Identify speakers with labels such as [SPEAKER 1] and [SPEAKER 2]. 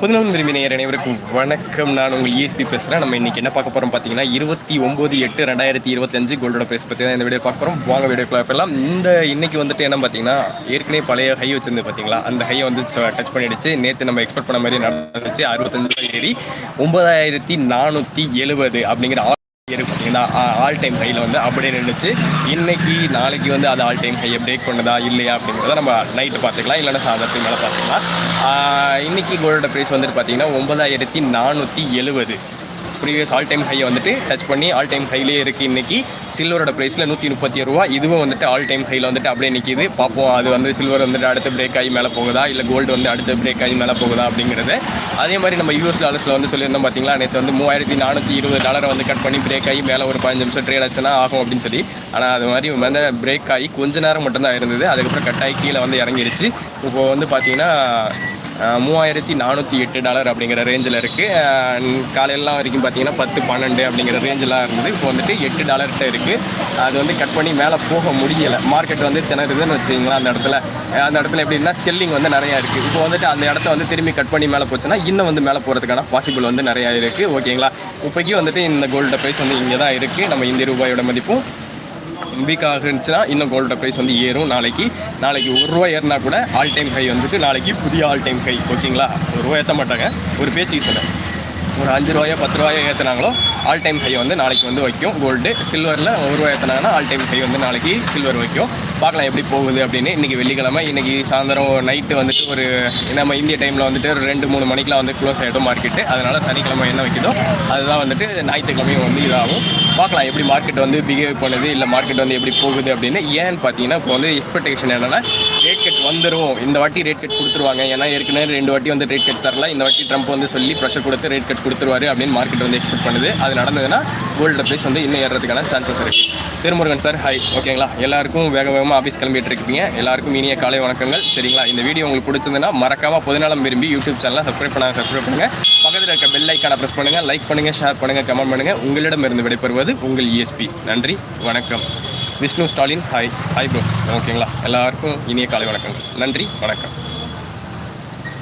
[SPEAKER 1] புதுநலம் விரும்பி நேயர் அனைவருக்கும் வணக்கம். நான் உங்கள் இஎஸ்பி பேசுகிறேன் நம்ம இன்றைக்கி என்ன பார்க்க போகிறோம் பார்த்தீங்கன்னா இருபத்தி ஒம்பது எட்டு ரெண்டாயிரத்தி இருபத்தஞ்சு கோல்டோட ப்ரைஸ் பற்றி தான் இந்த வீடியோ பார்க்க போகிறோம் வாங்க வீடியோ பார்க்கலாம் இந்த இன்னைக்கு வந்துட்டு என்ன பார்த்தீங்கன்னா ஏற்கனவே பழைய ஹை வச்சிருந்து பார்த்தீங்களா? அந்த ஹையை வந்து டச் பண்ணிடுச்சு. நேற்று நம்ம எக்ஸ்பெக்ட் பண்ண மாதிரி நடந்துச்சு. அறுபத்தஞ்சு ஏறி ஒன்பதாயிரத்தி நானூற்றி எழுபது அப்படிங்கிற இருக்கு பார்த்தீங்கன்னா ஆல் டைம் ஹையில் வந்து அப்படியே நின்றுச்சு இன்னைக்கு நாளைக்கு வந்து அது ஆல் டைம் ஹையை பிரேக் பண்ணதா இல்லையா அப்படிங்கிறத நம்ம நைட்டு பார்த்துக்கலாம். இல்லைன்னா சாதத்துக்கு மேலே பார்த்துக்கலாம். இன்னைக்கு கோல்டோட ப்ரைஸ் வந்துட்டு பார்த்தீங்கன்னா ஒன்பதாயிரத்தி நானூற்றி எழுபது. ப்ரீவியஸ் ஆல் டைம் ஹையை வந்துட்டு டச் பண்ணி ஆல் டைம் ஹைலே இருக்குது இன்னைக்கு. சில்வரோட ப்ரைஸில் நூற்றி முப்பத்தி ரூபா. இதுவும் வந்துட்டு ஆல் டைம் ஹையில் வந்துட்டு அப்படியே நிற்கிது பார்ப்போம் அது வந்து சில்வர் வந்துட்டு அடுத்து பிரேக் ஆகி மேலே போகுதா? இல்லை கோல்டு வந்து அடுத்து பிரேக் ஆகி மேலே போகுதா அப்படிங்கிறது. அதே மாதிரி நம்ம யூஎஸ் டாலர்ஸில் வந்து சொல்லியிருந்தோம் பார்த்தீங்களா நேற்று வந்து மூவாயிரத்தி நானூற்றி இருபது டாலரை வந்து கட் பண்ணி பிரேக் ஆகி மேலே ஒரு பதினஞ்சு நிமிஷம் ட்ரேட் ஆச்சுன்னா ஆகும் அப்படின்னு சொல்லி. ஆனால் அது மாதிரி வந்து பிரேக் ஆகி கொஞ்ச நேரம் மட்டும்தான் இருந்தது. அதுக்கப்புறம் கட் ஆகி கீழே வந்து இறங்கிருச்சு. இப்போ வந்து பார்த்தீங்கன்னா மூவாயிரத்தி நானூற்றி எட்டு டாலர் அப்படிங்கிற ரேஞ்சில் இருக்குது காலையிலலாம் வரைக்கும் பார்த்தீங்கன்னா பத்து பன்னெண்டு அப்படிங்கிற ரேஞ்செலாம் இருந்தது இப்போ வந்துட்டு எட்டு டாலர்கிட்ட இருக்குது அது வந்து கட் பண்ணி மேலே போக முடியலை. மார்க்கெட் வந்து திணறுதுன்னு வச்சுங்களேன் அந்த இடத்துல. அந்த இடத்துல எப்படின்னா செல்லிங் வந்து நிறையா இருக்குது இப்போ வந்துட்டு அந்த இடத்த வந்து திரும்பி கட் பண்ணி மேலே போச்சுன்னா இன்னும் வந்து மேலே போகிறதுக்கான பாசிபிள் வந்து நிறையா இருக்குது ஓகேங்களா இப்போக்கி வந்துட்டு இந்த கோல்டு ப்ரைஸ் வந்து இங்கே தான் இருக்குது நம்ம இந்திய ரூபாயோட மதிப்பும் வீக்காக இருந்துச்சுன்னா இன்னும் கோல்டோட ப்ரைஸ் வந்து ஏறும். நாளைக்கு நாளைக்கு ஒரு ரூபா ஏறினா கூட ஆல் டைம் ஹை வந்துட்டு நாளைக்கு புதிய ஆல் டைம் ஹை ஓகேங்களா ஒரு ரூபா ஏற்ற மாட்டாங்க. ஒரு பேச்சுக்கு சொன்னேன் ஒரு அஞ்சு ரூபாயோ பத்து ரூபாயோ ஏற்றுனாங்களோ ஆல் டைம் ஹை வந்து நாளைக்கு வந்து வைக்கும். கோல்டு சில்வரில் ஒரு ரூபாய் ஏற்றினாங்கன்னா ஆல் டைம் ஹை வந்து நாளைக்கு சில்வர் வைக்கும். பார்க்கலாம் எப்படி போகுது அப்படின்னு. இன்றைக்கி வெள்ளிக்கிழமை இன்றைக்கி சாயந்தரம் நைட்டு வந்துட்டு ஒரு நம்ம இந்திய டைமில் வந்துட்டு ஒரு ரெண்டு மூணு மணிக்கெலாம் வந்து க்ளோஸ் ஆகிடும் மார்க்கெட்டு அதனால் சனிக்கிழமை என்ன வைக்கிதோ அதுதான் வந்துட்டு ஞாயிற்றுக்கிழமையும் வந்து இதாகும். பார்க்கலாம் எப்படி மார்க்கெட் வந்து பிஹேவ் பண்ணுது இல்லை மார்க்கெட் வந்து எப்படி போகுது அப்படின்னு. ஏன்னு பார்த்தீங்கன்னா இப்போ வந்து எக்ஸ்பெக்டேஷன் என்னென்னா ரேட் கட் வந்துடும் இந்த வாட்டி ரேட் கட் கொடுத்துருவாங்க. ஏன்னா ஏற்கனவே ரெண்டு வாட்டி வந்து ரேட் கட் தரல. இந்த வாட்டி ட்ரம்ப் வந்து சொல்லி ப்ரெஷர் கொடுத்து ரேட் கட் கொடுத்துருவாரு அப்படின்னு மார்க்கெட் வந்து எக்ஸ்பெக்ட் பண்ணுது. அது நடந்ததுன்னா கோல்டு ப்ரைஸ் வந்து இன்னும் ஏறதுக்கான சான்சஸ் இருக்குது திருமுருகன் சார் ஹை ஓகேங்களா எல்லாருக்கும் வேக வேகமாக ஆஃபீஸ் கிளம்பிட்டு இருக்கீங்க. எல்லாருக்கும் இனிய காலை வணக்கங்கள். சரிங்களா? இந்த வீடியோ உங்களுக்கு பிடிச்சிருந்ததுன்னா மறக்காமல் பொதுநலம் விரும்பி யூடியூப் சேனலை சப்ஸ்கிரைப் பண்ணாங்க சப்ஸ்கிரைப் பண்ணுங்கள் பக்கத்தில் இருக்க பெல் ஐக்கான ப்ரெஸ் பண்ணுங்கள் லைக் பண்ணுங்கள் ஷேர் பண்ணுங்கள் கமெண்ட் பண்ணுங்கள் உங்களிடமிருந்து விடைபெறுவது உங்கள் இஎஸ்பி நன்றி வணக்கம். Vishnu Stalin hi. Hi bro. ஓகேங்களா? எல்லாருக்கும் இனிய காலை வணக்கங்கள். நன்றி வணக்கம்.